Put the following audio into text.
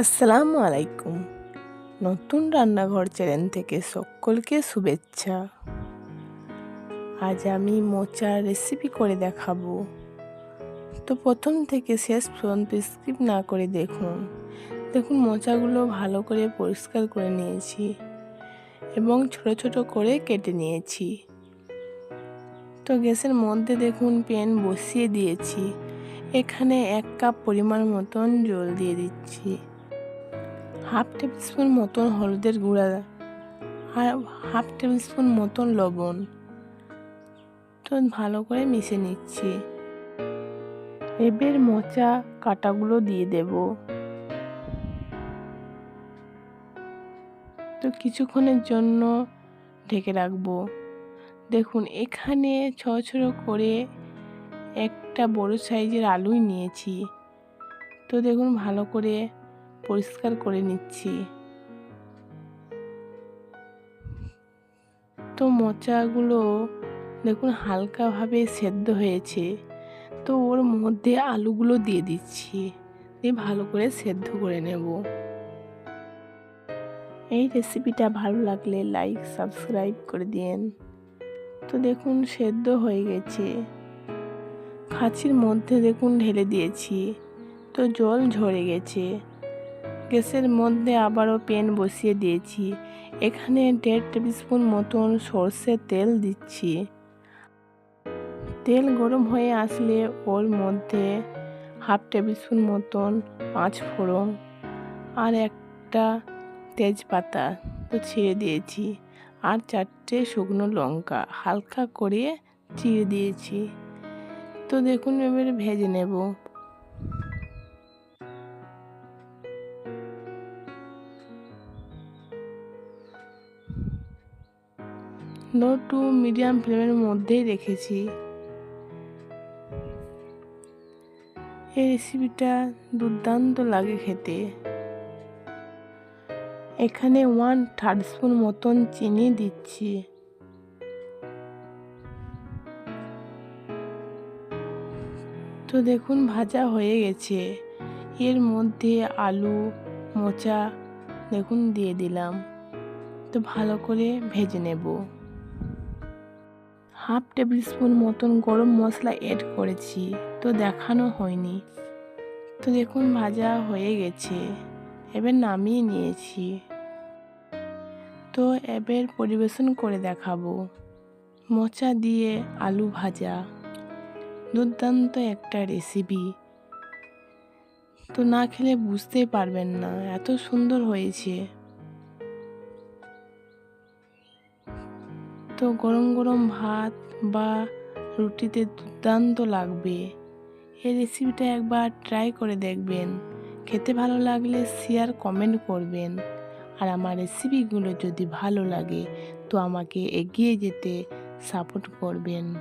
আসসালামু আলাইকুম। নতুন রান্নাঘর চ্যানেল থেকে সকলকে শুভেচ্ছা। আজ আমি মোচার রেসিপি করে দেখাবো। তো প্রথম থেকে শেষ পর্যন্ত স্কিপ না করে দেখুন। দেখুন, মোচাগুলো ভালো করে পরিষ্কার করে নিয়েছি এবং ছোট ছোট করে কেটে নিয়েছি। তো গ্যাসের মধ্যে দেখুন, প্যান বসিয়ে দিয়েছি। এখানে এক কাপ পরিমাণ মতন জল দিয়ে দিচ্ছি। হাফ টেবিল স্পুন মতন হলুদের গুঁড়া হাফ টেবিল স্পুন মতন লবণ। তো ভালো করে মিশে নিচ্ছি। এবার মোচা কাটাগুলো দিয়ে দেব। তো কিছুক্ষণের জন্য ঢেকে রাখব। দেখুন, এখানে ছ ছোট করে একটা বড় সাইজের আলুই নিয়েছি। তো দেখুন, ভালো করে পরিষ্কার করে নিচ্ছি। তো মোচাগুলো দেখুন হালকাভাবে সেদ্ধ হয়েছে। তো ওর মধ্যে আলুগুলো দিয়ে দিচ্ছি। দিয়ে ভালো করে সেদ্ধ করে নেব। এই রেসিপিটা ভালো লাগলে লাইক, সাবস্ক্রাইব করে দিন তো দেখুন সেদ্ধ হয়ে গেছে। খাঁচির মধ্যে দেখুন ঢেলে দিয়েছি। তো জল ঝরে গেছে। গ্যাসের মধ্যে আবারও প্যান বসিয়ে দিয়েছি। এখানে দেড় টেবিল স্পুন মতন সর্ষের তেল দিচ্ছি। তেল গরম হয়ে আসলে ওর মধ্যে হাফ টেবিল স্পুন মতন পাঁচ ফোড়ন আর একটা তেজপাতা তো ছিঁড়ে দিয়েছি আর চারটে শুকনো লঙ্কা হালকা করে চিড়ে দিয়েছি। তো দেখুন এবারে ভেজে নেব। লো টু মিডিয়াম ফ্লেমের মধ্যেই রেখেছি। এই রেসিপিটা দুর্দান্ত লাগে খেতে। এখানে ওয়ান থার্ড স্পুন মতন চিনি দিচ্ছি। তো দেখুন, ভাজা হয়ে গেছে। এর মধ্যে আলু, মোচা, দেখুন, দিয়ে দিলাম। তো ভালো করে ভেজে নেব। হাফ টেবিল স্পুন মতন গরম মশলা এড করেছি, তো দেখানো হয়নি। তো দেখুন, ভাজা হয়ে গেছে। এবার নামিয়ে নিয়েছি। তো এবার পরিবেশন করে দেখাবো। মোচা দিয়ে আলু ভাজা। দুর্দান্ত একটা রেসিপি তো না খেলে বুঝতেই পারবেন না, এত সুন্দর হয়েছে। তো গরম গরম ভাত বা রুটিতে দুর্দান্ত লাগবে। এই রেসিপিটা একবার ট্রাই করে দেখবেন। খেতে ভালো লাগলে শেয়ার কমেন্ট করবেন। আর আমার রেসিপিগুলো যদি ভালো লাগে, তো আমাকে এগিয়ে যেতে সাপোর্ট করবেন।